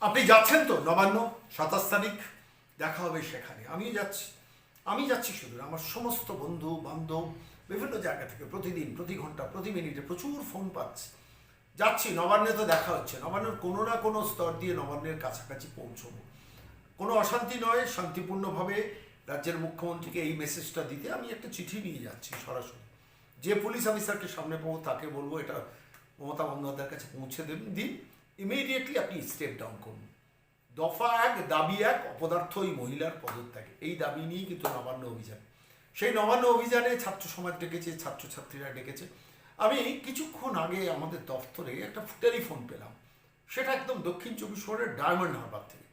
আপনি যাচ্ছেন তো? নবান্ন, সাতাশ তারিখ দেখা হবে সেখানে। আমিও যাচ্ছি। আমি যাচ্ছি শুধু আমার সমস্ত বন্ধু, বান্ধব, বিভিন্ন জায়গা থেকে প্রতিদিন, প্রতি ঘণ্টা, প্রতি মিনিটে প্রচুর ফোন পাচ্ছি। যাচ্ছি, নবান্নে তো দেখা হচ্ছে। নবান্নের কোনো না কোনো স্তর দিয়ে নবান্নের কাছাকাছি পৌঁছবো। কোনো অশান্তি নয়, শান্তিপূর্ণভাবে রাজ্যের মুখ্যমন্ত্রীকে এই মেসেজটা দিতে আমি একটা চিঠি নিয়ে যাচ্ছি সরাসরি। যে পুলিশ অফিসারকে সামনে পাবো, তাকে বলব, এটা মমতা বন্দ্যোপাধ্যায়ের কাছে পৌঁছে দেবেন দিন ইমিডিয়েটলি আপনি স্টেপ ডাউন করুন। দফা এক দাবি এক অপদার্থ ওই মহিলার পদত্যাগে। এই দাবি নিয়েই কিন্তু নবান্ন অভিযান। সেই নবান্ন অভিযানে ছাত্র সমাজ ডেকেছে ছাত্রছাত্রীরা ডেকেছে। আমি কিছুক্ষণ আগে আমাদের দফতরে একটা টেলিফোন পেলাম। সেটা একদম দক্ষিণ চব্বিশ পরগনার ডায়মন্ড হারবার থেকে।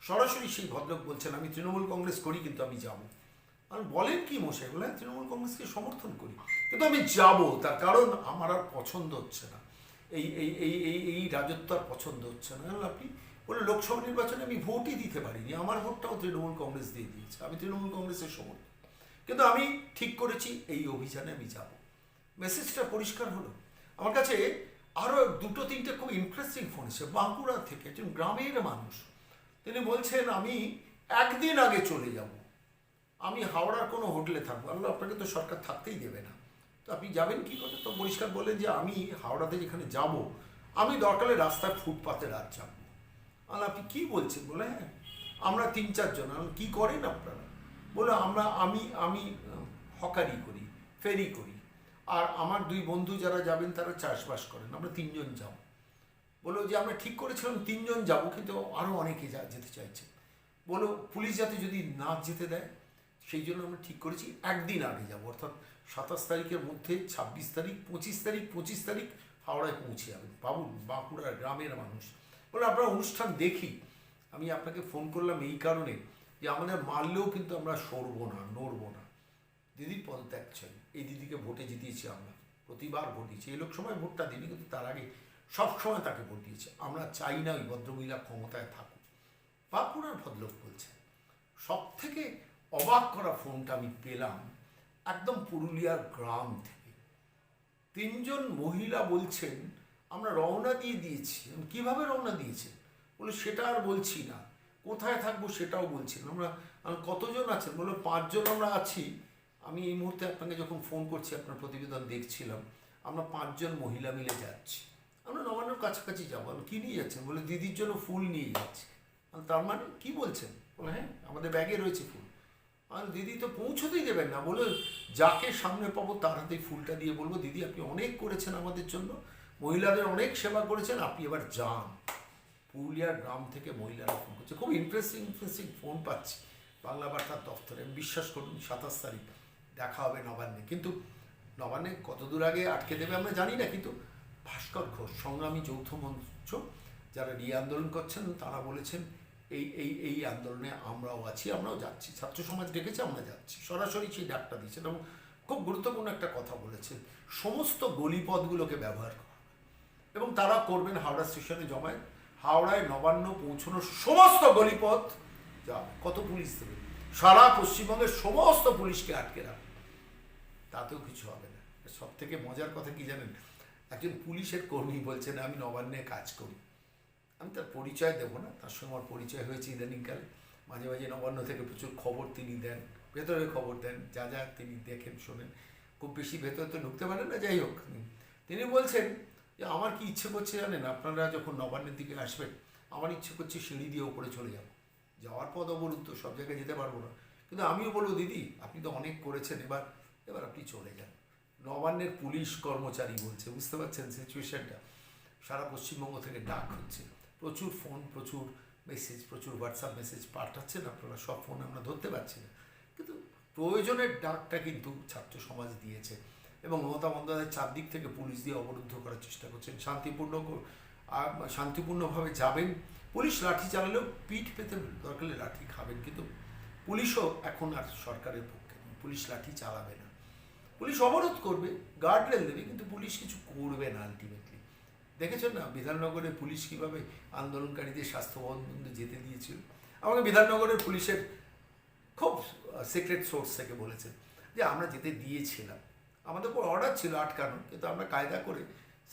সরাসরি সেই ভদ্রলোক বলছেন আমি তৃণমূল কংগ্রেস করি কিন্তু আমি যাব। আমি বলেন কি মশাই বলে "হ্যাঁ, তৃণমূল কংগ্রেসকে সমর্থন করি কিন্তু আমি যাব। তার কারণ আমার আর পছন্দ হচ্ছে না। এই এই এই এই এই রাজত্ব আর পছন্দ হচ্ছে না। আপনি বলে লোকসভা নির্বাচনে আমি ভোটই দিতে পারিনি। আমার ভোটটাও তৃণমূল কংগ্রেস দিয়ে দিয়েছে। আমি তৃণমূল কংগ্রেসের সমর্থন কিন্তু আমি ঠিক করেছি এই অভিযানে আমি যাব। মেসেজটা পরিষ্কার হলো। আমার কাছে আরও দুটো তিনটে খুব ইন্টারেস্টিং ফোন এসে বাঁকুড়া থেকে একজন গ্রামের মানুষ। তিনি বলছেন আমি একদিন আগে চলে যাব। আমি হাওড়ার কোনো হোটেলে থাকব। আমি বললাম, আপনাকে তো সরকার থাকতেই দেবে না। তো আপনি যাবেন কি করে? তো পরিষ্কার বললেন যে আমি হাওড়াতে যেখানে যাব আমি দরকারে রাস্তায় ফুটপাতে রাত যাব আর আপনি কী বলছেন? বলে হ্যাঁ আমরা তিন চারজন বললাম, কি করেন আপনারা? বলে আমরা আমি আমি হকারি করি ফেরি করি। আর আমার দুই বন্ধু যারা যাবেন তারা চাষবাস করেন আমরা তিনজন যাব। বলল যে আমরা ঠিক করেছিলাম তিনজন যাব কিন্তু আরও অনেকে যা যেতে চাইছে বলো পুলিশ যাতে যদি না যেতে দেয় সেই জন্য আমরা ঠিক করেছি, একদিন আগে যাব। অর্থাৎ সাতাশ তারিখের মধ্যে, ছাব্বিশ তারিখ, পঁচিশ তারিখ পঁচিশ তারিখ হাওড়ায় পৌঁছে যাবেন বাবুন বাঁকুড়ার গ্রামের মানুষ। বলে আমরা অনুষ্ঠান দেখি। আমি আপনাকে ফোন করলাম এই কারণে যে আমাদের মারলেও কিন্তু আমরা সরব না, নড়বো না। দিদির পদত্যাগ চাই। এই দিদিকে ভোটে জিতিয়েছি আমরা। প্রতিবার ভোট দিয়েছি। এই লোকসভায় ভোটটা দিইনি কিন্তু তার আগে সবসময় তাকে ভোট দিয়েছে। আমরা চাই না ওই ভদ্রমহিলা ক্ষমতায় থাকুক। বাঁকুড়ার ভদ্রলোক বলছে সব থেকে অবাক করা ফোনটা আমি পেলাম একদম পুরুলিয়ার গ্রাম থেকে। তিনজন মহিলা বলছেন আমরা রওনা দিয়ে দিয়েছি। কীভাবে রওনা দিয়েছে বলে সেটা আর বলছি না। কোথায় থাকব সেটাও বলছি না। আমরা আমি, কতজন আছেন? বলে পাঁচজন আমরা আছি। আমি এই মুহূর্তে আপনাকে যখন ফোন করছি আপনার প্রতিবেদন দেখছিলাম আমরা পাঁচজন মহিলা মিলে যাচ্ছি। আমরা নবান্নর কাছাকাছি যাব। আমি কী নিয়ে যাচ্ছেন? বলে দিদির জন্য ফুল নিয়ে যাচ্ছি। তার মানে কী বলছেন? বলে হ্যাঁ আমাদের ব্যাগে রয়েছে ফুল। আর দিদি তো পৌঁছতেই দেবেন না। বলে যাকে সামনে পাবো তার হাতে ফুলটা দিয়ে বলব, দিদি, আপনি অনেক করেছেন আমাদের জন্য। মহিলাদের অনেক সেবা করেছেন, আপনি এবার যান। পুরুলিয়ার গ্রাম থেকে মহিলারা ফোন করছে। খুব ইন্টারেস্টিং ইন্টারেস্টিং ফোন পাচ্ছি। বাংলা বার্তার দপ্তরে বিশ্বাস করুন, সাতাশ তারিখ। দেখা হবে নবান্নে। কিন্তু নবান্নে কত দূর আগে আটকে দেবে আমরা জানি না, কিন্তু ভাস্কর ঘোষ, সংগ্রামী যৌথ মঞ্চ, যারা রিয়া আন্দোলন করছেন, তারা বলেছেন এই এই এই আন্দোলনে আমরাও আছি, আমরাও যাচ্ছি। ছাত্র সমাজ ডেকেছে, আমরা যাচ্ছি। সরাসরি সেই ডাকটা দিয়েছেন এবং খুব গুরুত্বপূর্ণ একটা কথা বলেছেন, সমস্ত গলিপথগুলোকে ব্যবহার করা। এবং তারা করবেন হাওড়া স্টেশনে জমায়েত। হাওড়ায় নবান্ন পৌঁছানোর সমস্ত গলিপথ যা কত পুলিশ দেবে? সারা পশ্চিমবঙ্গের সমস্ত পুলিশকে আটকে রাখবে তাতেও কিছু হবে না। সব থেকে মজার কথা কি জানেন? একজন পুলিশের কর্মী বলছেন, আমি নবান্নে কাজ করি। আমি তার পরিচয় দেবো না। তার সঙ্গে আমার পরিচয় হয়েছে ইদানিংকালে। মাঝে মাঝে নবান্ন থেকে প্রচুর খবর তিনি দেন ভেতরে খবর দেন, যা যা তিনি দেখেন, শোনেন। খুব বেশি ভেতরে তো ঢুকতে পারেন না, যাই হোক। তিনি বলছেন যে, আমার কি ইচ্ছে করছে জানেন? আপনারা যখন নবান্নের দিকে আসবেন, আমার ইচ্ছে করছে সিঁড়ি দিয়ে ওপরে চলে যাব। যাওয়ার পথ অবরুদ্ধ, সব জায়গায় যেতে পারব না। কিন্তু আমিও বলব, দিদি, আপনি তো অনেক করেছেন, এবার এবার আপনি চলে যান। নবান্নের পুলিশ কর্মচারী বলছে, বুঝতে পারছেন সিচুয়েশনটা সারা পশ্চিমবঙ্গ থেকে ডাক হচ্ছে। প্রচুর ফোন প্রচুর মেসেজ প্রচুর হোয়াটসঅ্যাপ মেসেজ পাঠাচ্ছেন আপনারা সব ফোন আমরা ধরতে পারছি না। কিন্তু প্রয়োজনের ডাকটা কিন্তু ছাত্র সমাজ দিয়েছে এবং মমতা বন্দ্যোপাধ্যায় চারদিক থেকে পুলিশ দিয়ে অবরুদ্ধ করার চেষ্টা করছেন। শান্তিপূর্ণ শান্তিপূর্ণভাবে যাবেন। পুলিশ লাঠি চালালেও পিঠ পেতে দরকার লাঠি খাবেন, কিন্তু পুলিশও এখন আর সরকারের পক্ষে পুলিশ লাঠি চালাবে না। পুলিশ অবরোধ করবে গার্ড রেল দেবে, কিন্তু পুলিশ কিছু করবে না আলটিমেটলি দেখেছেন না? বিধাননগরে পুলিশ কীভাবে আন্দোলনকারীদের স্বাস্থ্য বন্ধে যেতে দিয়েছিল? আমাকে বিধাননগরের পুলিশের খুব সিক্রেট সোর্স থেকে বলেছেন যে আমরা যেতে দিয়েছিলাম। আমাদের উপর অর্ডার ছিল আটকানো, কিন্তু আমরা কায়দা করে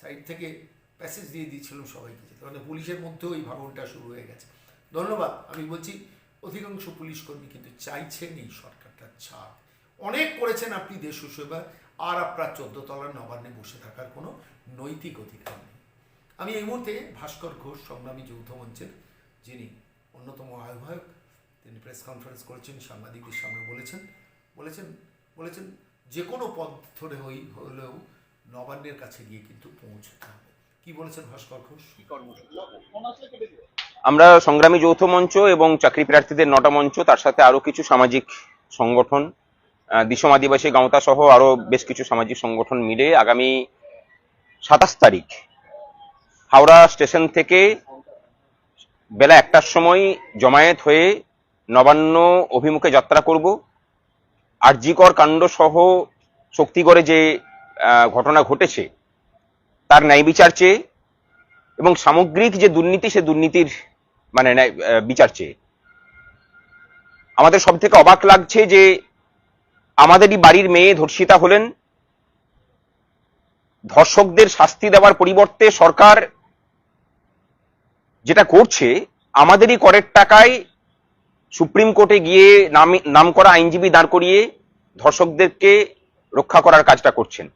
সাইড থেকে প্যাসেজ দিয়ে দিয়েছিলাম সবাইকে যেতে। মানে পুলিশের মধ্যেও এই ভাবনটা শুরু হয়ে গেছে। ধন্যবাদ। আমি বলছি, অধিকাংশ পুলিশ কর্মী কিন্তু চাইছেন এই সরকারটা ছাড়। অনেক করেছেন আপনি দেশ সেবা আর আপনার চোদ্দ তলার নবান্নে বসে থাকার কোনো নৈতিক অধিকার নেই। আমি এই মুহূর্তে ভাস্কর ঘোষ সংগ্রামী যৌথ মঞ্চের যিনি অন্যতম আহ্বায়ক তিনি প্রেস কনফারেন্স করেছেন সাংবাদিকদের সামনে বলেছেন বলেছেন বলেছেন যে কোনো পথ ধরে হই হলেও নবান্নের কাছে গিয়ে কিন্তু পৌঁছতে হবে। কি বলেছেন ভাস্কর ঘোষ? আমরা সংগ্রামী যৌথ মঞ্চ এবং চাকরি প্রার্থীদের নটা মঞ্চ তার সাথে আরও কিছু সামাজিক সংগঠন দিশম আদিবাসী গাঁওতা সহ আরও বেশ কিছু সামাজিক সংগঠন মিলে আগামী সাতাশ তারিখ হাওড়া স্টেশন থেকে বেলা একটার সময় জমায়েত হয়ে নবান্ন অভিমুখে যাত্রা করব। আরজিকর কাণ্ড সহ শক্তিগড়ে যে ঘটনা ঘটেছে, তার ন্যায় বিচার চেয়ে এবং সামগ্রিক যে দুর্নীতি, সে দুর্নীতির মানে বিচার চেয়ে। আমাদের সব থেকে অবাক লাগছে যে আমাদেরই বাড়ির মেয়ে ধর্ষিতা হলেন। ধর্ষকদের শাস্তি দেওয়ার পরিবর্তে সরকার যেটা করছে, আমাদেরই করের টাকায় সুপ্রিম কোর্টে গিয়ে নাম করা আইনজীবী দাঁড় করিয়ে ধর্ষকদেরকে রক্ষা করার কাজটা করছেন।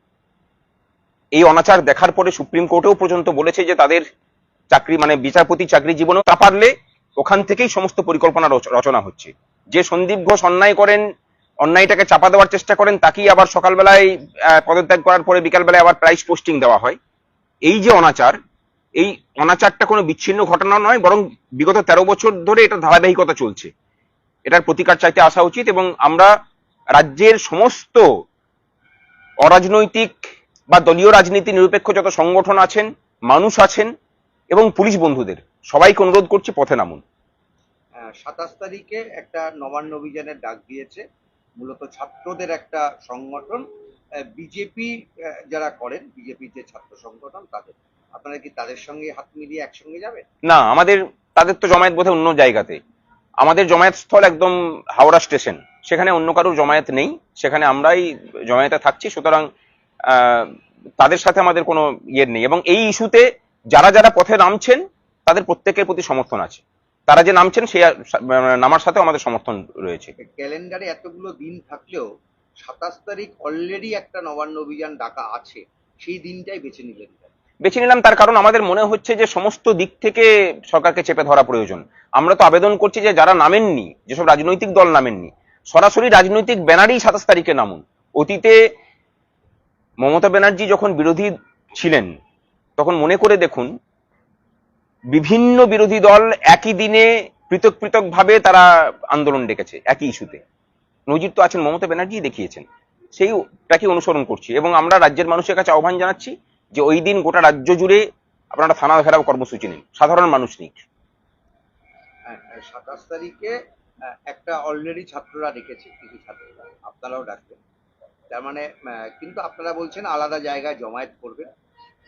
এই অনাচার দেখার পরে সুপ্রিম কোর্টেও পর্যন্ত বলেছে যে তাদের চাকরি মানে বিচারপতি চাকরি জীবনেও তা পারলে ওখান থেকেই সমস্ত পরিকল্পনা রচ- রচনা হচ্ছে। যে সন্দীপ ঘোষ অন্যায় করেন, অন্যায়টাকে চাপা দেওয়ার চেষ্টা করেন, তাকেই আবার সকালবেলায় পদত্যাগ করার পরে বিকালবেলায় আবার প্রাইস পোস্টিং দেওয়া হয়। এই যে অনাচার এই অনাচারটা কোনো বিচ্ছিন্ন ঘটনা নয়, বরং বিগত তেরো বছর ধরে এটা ধারাবাহিকতা চলছে। এটার প্রতিকার চাইতে আসা উচিত এবং আমরা রাজ্যের সমস্ত অরাজনৈতিক বা দলীয় রাজনীতি নিরপেক্ষ যত সংগঠন আছেন, মানুষ আছেন এবং পুলিশ বন্ধুদের, সবাইকে অনুরোধ করছি পথে নামুন। সাতাশ তারিখে একটা নবান্ন অভিযানের ডাক দিয়েছে, মূলত ছাত্রদের একটা সংগঠন। বিজেপি যারা করেন, বিজেপির যে ছাত্র সংগঠন, তাদের। আপনারা কি তাদের সঙ্গে হাত মিলিয়ে একসঙ্গে যাবেন? না আমাদের তাদের তো জমায়েত বোধহয় অন্য জায়গাতে। আমাদের জমায়েত স্থল একদম হাওড়া স্টেশন। সেখানে অন্য কারোর জমায়েত নেই। সেখানে আমরাই জমায়েতে থাকছি। সুতরাং তাদের সাথে আমাদের কোনো ইয়ে নেই। এবং এই ইস্যুতে যারা যারা পথে নামছেন তাদের প্রত্যেকের প্রতি সমর্থন আছে। তারা যে নামছেন সেই নামার সাথেও আমাদের সমর্থন রয়েছে। ক্যালেন্ডারে এতগুলো দিন থাকলেও সাতাশ তারিখ অলরেডি একটা নবান্ন অভিযান ডাকা আছে। সেই দিনটাই বেছে নিলেন? বেছে নিলাম, তার কারণ আমাদের মনে হচ্ছে যে সমস্ত দিক থেকে সরকারকে চেপে ধরা প্রয়োজন। আমরা তো আবেদন করছি যে যারা নামেননি, যেসব রাজনৈতিক দল নামেননি, সরাসরি রাজনৈতিক ব্যানারেই সাতাশ তারিখে নামুন। অতীতে মমতা ব্যানার্জি যখন বিরোধী ছিলেন, তখন মনে করে দেখুন, বিভিন্ন বিরোধী দল একই দিনে পৃথক পৃথক ভাবে তারা আন্দোলন ডেকেছে, একই ইস্যুতে। নজির তো আছেন, মমতা ব্যানার্জি দেখিয়েছেন। সেইটাকে অনুসরণ করছি এবং আমরা রাজ্যের মানুষের কাছে আহ্বান জানাচ্ছি যে ওই দিন গোটা রাজ্য জুড়ে আপনারা থানা ঘেরাও কর্মসূচি নিন। সাধারণ মানুষ নিক। হ্যাঁ, সাতাশ তারিখে একটা অলরেডি ছাত্ররা রেখেছে কিছু ছাত্ররা। আপনারাও ডাকবেন। তার মানে কিন্তু আপনারা বলছেন আলাদা জায়গায় জমায়েত করবেন।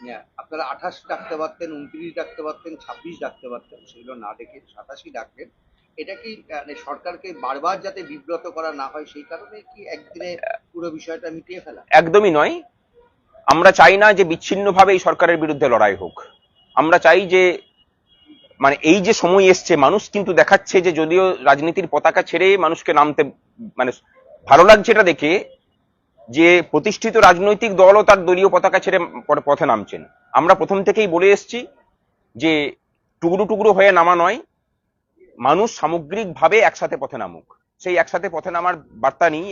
হ্যাঁ, আপনারা আঠাশ ডাকতে পারতেন উনত্রিশ ডাকতে পারতেন ছাব্বিশ ডাকতে পারতেন সেগুলো না ডেকে সাতাশই ডাকলেন এটা কি মানে সরকারকে বারবার যাতে বিব্রত করা না হয় সেই কারণে কি একদিনে পুরো বিষয়টা মিটিয়ে ফেলা? একদমই নয়। আমরা চাই না যে বিচ্ছিন্নভাবে এই সরকারের বিরুদ্ধে লড়াই হোক। আমরা চাই যে মানে এই যে সময় এসছে, মানুষ কিন্তু দেখাচ্ছে যে যদিও রাজনীতির পতাকা ছেড়ে মানুষকে নামতে মানে ভালো লাগছে এটা দেখে যে প্রতিষ্ঠিত রাজনৈতিক দলও তার দলীয় পতাকা ছেড়ে পথে নামছেন। আমরা প্রথম থেকেই বলে এসেছি যে টুকরো টুকরো হয়ে নামা নয়, মানুষ সামগ্রিকভাবে একসাথে পথে নামুক। সেই একসাথে পথে নামার বার্তা নিয়ে